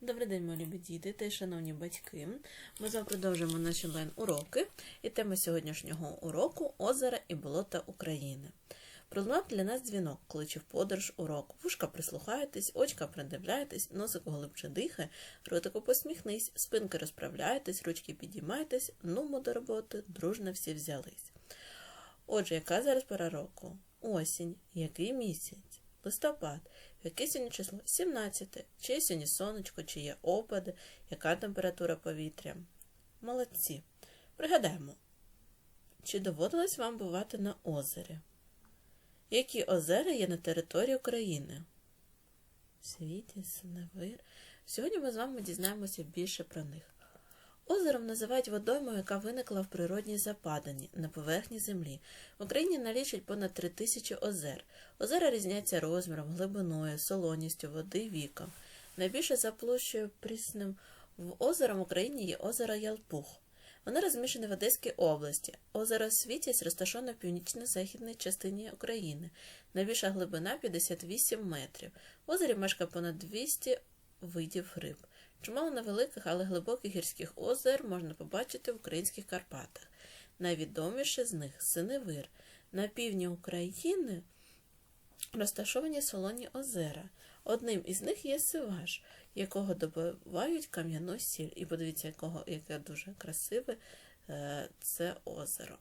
Добрий день, мої любі діти та й шановні батьки. Ми з продовжуємо наші онлайн-уроки. І тема сьогоднішнього уроку озера і болота України. Пролунав для нас дзвінок, кличе в подорож урок. Вушка прислухайтесь, очка придивляйтесь, носику глибше дихає, ротику посміхнись, спинки розправляйтесь, ручки підіймайтесь, нумо до роботи, дружно всі взялись. Отже, яка зараз пора року? Осінь. Який місяць? Листопад. Яке сьогодні число? 17. Чи сьогодні сонечко, чи є опади, яка температура повітря? Молодці. Пригадаємо, чи доводилось вам бувати на озері? Які озера є на території України? Світі, Синевир. Сьогодні ми з вами дізнаємося більше про них. Озером називають водойму, яка виникла в природній западані на поверхні землі. В Україні налічать понад три тисячі озер. Озера різняться розміром, глибиною, солоністю води, віком. Найбільше за площею прісним в озером в Україні є озеро Ялпух. Воно розміщене в Одеській області. Озеро Світязь розташоване в північно-західній частині України. Найбільша глибина 58 метрів. В озері мешкає понад 200 видів риб. Чимало невеликих, але глибоких гірських озер можна побачити в українських Карпатах. Найвідоміше з них Синевир. На півдні України розташовані солоні озера. Одним із них є Сиваш, якого добувають кам'яну сіль. І подивіться, якого, яке дуже красиве е, це озеро.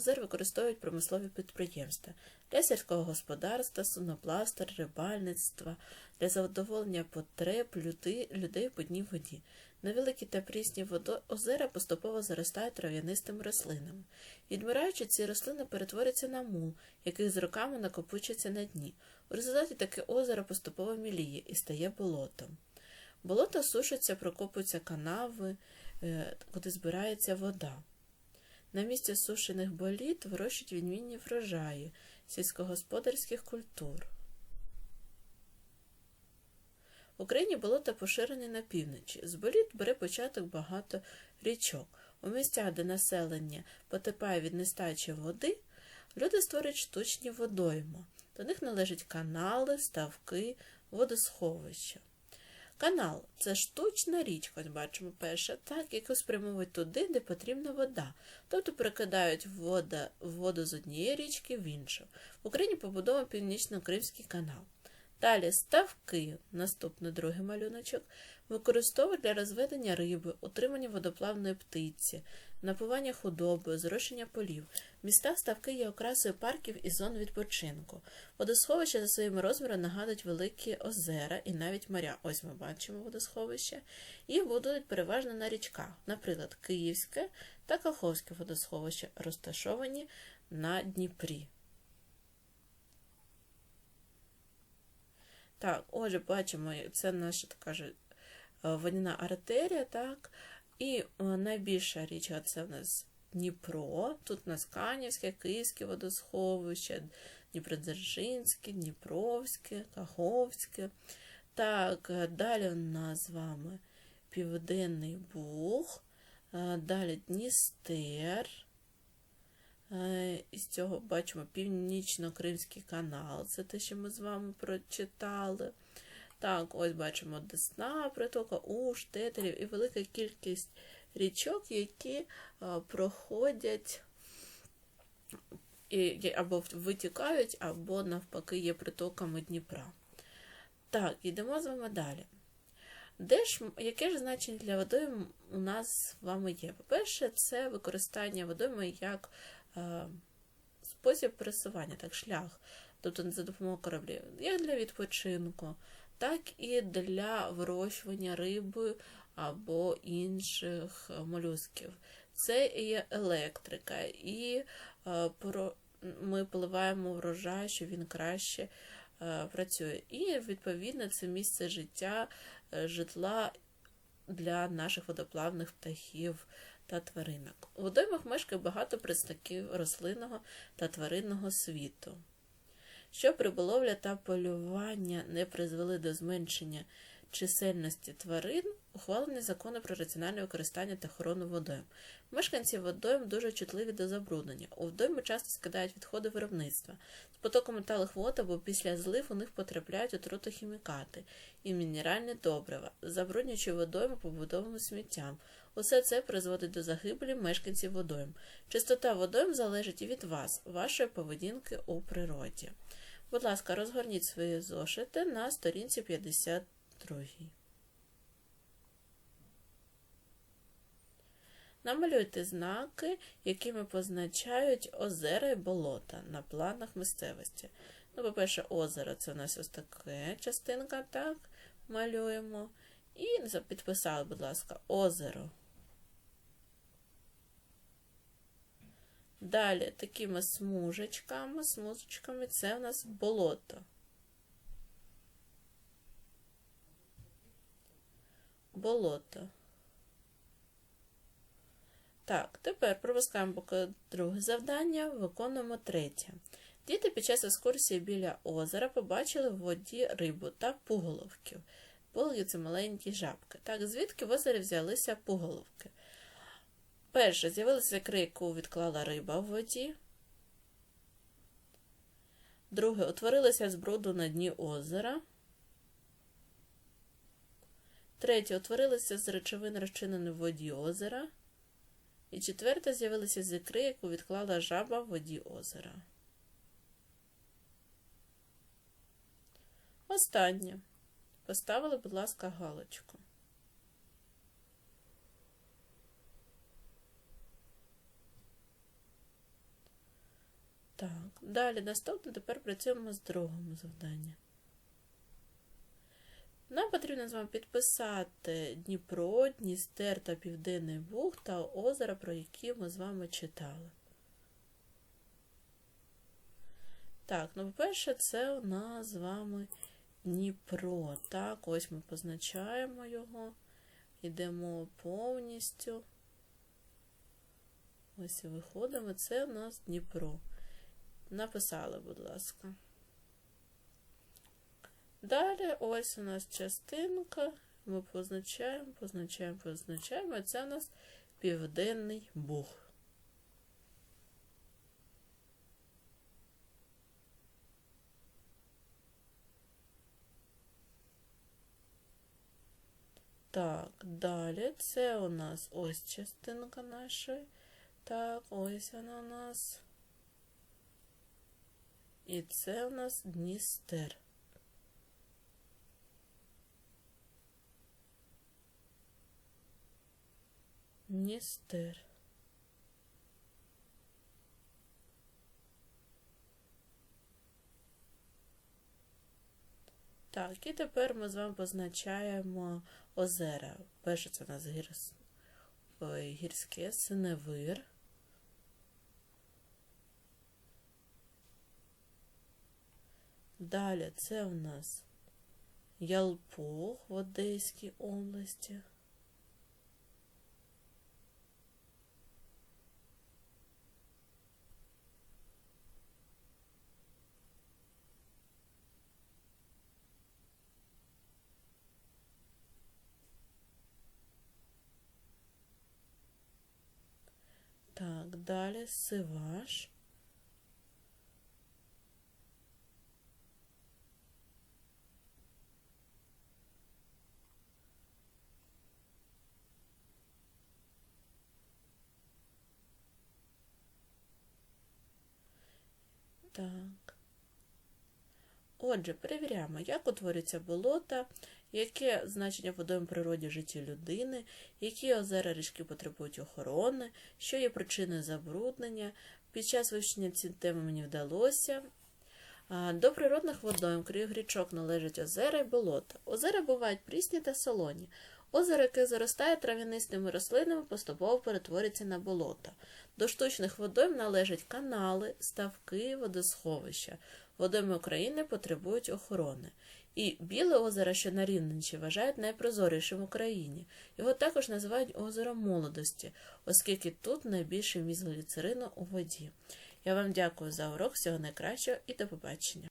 Озер використовують промислові підприємства для сільського господарства, сунопластер, рибальництва, для задоволення потреб людей, в подній воді. Невеликі та прісні озера поступово заростають трав'янистими рослинами. Відмираючи, ці рослини перетворюються на мул, який з роками накопичується на дні. У результаті таке озеро поступово міліє і стає болотом. Болото сушаться, прокопуються канави, е, куди збирається вода. На місці сушених боліт вирощують відмінні врожаї сільськогосподарських культур. В Україні болото поширене на півночі. З боліт бере початок багато річок. У місцях, де населення потипає від нестачі води, люди створюють штучні водойми. До них належать канали, ставки, водосховища. Канал це штучна річка, бачимо перше, так, яку спрямовують туди, де потрібна вода, тобто перекидають вода, воду з однієї річки в іншу. В Україні побудований Північно-Кримський канал. Далі ставки, наступний другий малюночок, використовують для розведення риби, утримання водоплавної птиці, напування худоби, зрошення полів. В містах ставки є окрасою парків і зон відпочинку. Водосховища за своїми розмірами нагадують великі озера і навіть моря. Ось ми бачимо водосховище. Їх будують переважно на річках, наприклад, Київське та Каховське водосховище, розташовані на Дніпрі. Так, отже, бачимо, це наша така ж водяна артерія, так, і найбільша річка це в нас Дніпро, тут у нас Канівське, Київське водосховище, Дніпродзержинське, Дніпровське, Каховське. Так, далі у нас з вами Південний Буг, далі Дністер. Із цього бачимо Північно-Кримський канал, це те, що ми з вами прочитали. Так, ось бачимо Десна, притока, Уж, Тетерів і велика кількість річок, які а, проходять або витікають, або, навпаки, є притоками Дніпра. Так, йдемо з вами далі. Де ж, Яке ж значення для водойм у нас з вами є? По-перше, це використання водойми як е, спосіб пересування, так, шлях, тобто за допомогою кораблів, як для відпочинку, так і для вирощування риби або інших молюсків. Це і електрика, і е, ми поливаємо врожай, що він краще е, працює. І, відповідно, це місце життя, е, житла для наших водоплавних птахів та тваринок. У водоймах мешкає багато представників рослинного та тваринного світу. Щоб риболовля та полювання не призвели до зменшення чисельності тварин ухвалення закону про раціональне використання та охорону водойм. Мешканці водойм дуже чутливі до забруднення. У водойми часто скидають відходи виробництва. З потоком талих вод або після злив у них потрапляють отрутохімікати і мінеральні добрива, забруднюючи водойми побутовим сміттям. Усе це призводить до загибелі мешканців водойм. Чистота водойм залежить і від вас, вашої поведінки у природі. Будь ласка, розгорніть свої зошити на сторінці 52. Намалюйте знаки, якими позначають озера і болота на планах місцевості. Ну, по-перше, озеро це у нас ось таке частинка, так, малюємо. І підписали, будь ласка, озеро. Далі такими смужечками, смужечками це у нас болото. Болото. Так, тепер пропускаємо поки друге завдання, виконуємо третє. Діти під час екскурсії біля озера побачили в воді рибу та пуголовків. Пуголовки – це маленькі жабки. Так, звідки в озері взялися пуголовки? Перше, з'явилася крик, яку відклала риба в воді. Друге, утворилася з на дні озера. Третє, утворилася з речовин розчиненої в воді озера. І четверте, з'явилися з ікри, яку відклала жаба в воді озера. Останнє. Поставили, будь ласка, галочку. Так, далі наступне тепер працюємо з другим завданням. Нам потрібно з вами підписати Дніпро, Дністер та Південний Буг та озера, про які ми з вами читали. Так, ну, по-перше, це у нас з вами Дніпро. Так, ось ми позначаємо його, йдемо повністю. Ось і виходимо. Це у нас Дніпро. Написали, будь ласка. Далі ось у нас частинка. Ми позначаємо, позначаємо, позначаємо. І це у нас Південний Буг. Так, далі це у нас ось частинка нашої. Так, ось вона у нас. І це у нас Дністер. Дністер. Так, і тепер ми з вами позначаємо озера. Перше це у нас гірс... Ой, гірське синевир. Далі це у нас Ялпуг в Одеській області. Так, далі Сиваш. Так. Отже, перевіряємо, як утворюється болота, яке значення водойм природі житті людини, які озера річки потребують охорони, що є причиною забруднення. Під час вивчення цієї теми мені вдалося. До природних водойм, крім річок, належать озера і болота. Озера бувають прісні та солоні. Озеро, яке заростає трав'янистими рослинами, поступово перетворюється на болота. До штучних водойм належать канали, ставки, водосховища. Водойми України потребують охорони. І біле озеро, що на Рівненщі, вважають найпрозорішим в Україні. Його також називають озером молодості, оскільки тут найбільше міст гліцерину у воді. Я вам дякую за урок, всього найкращого і до побачення.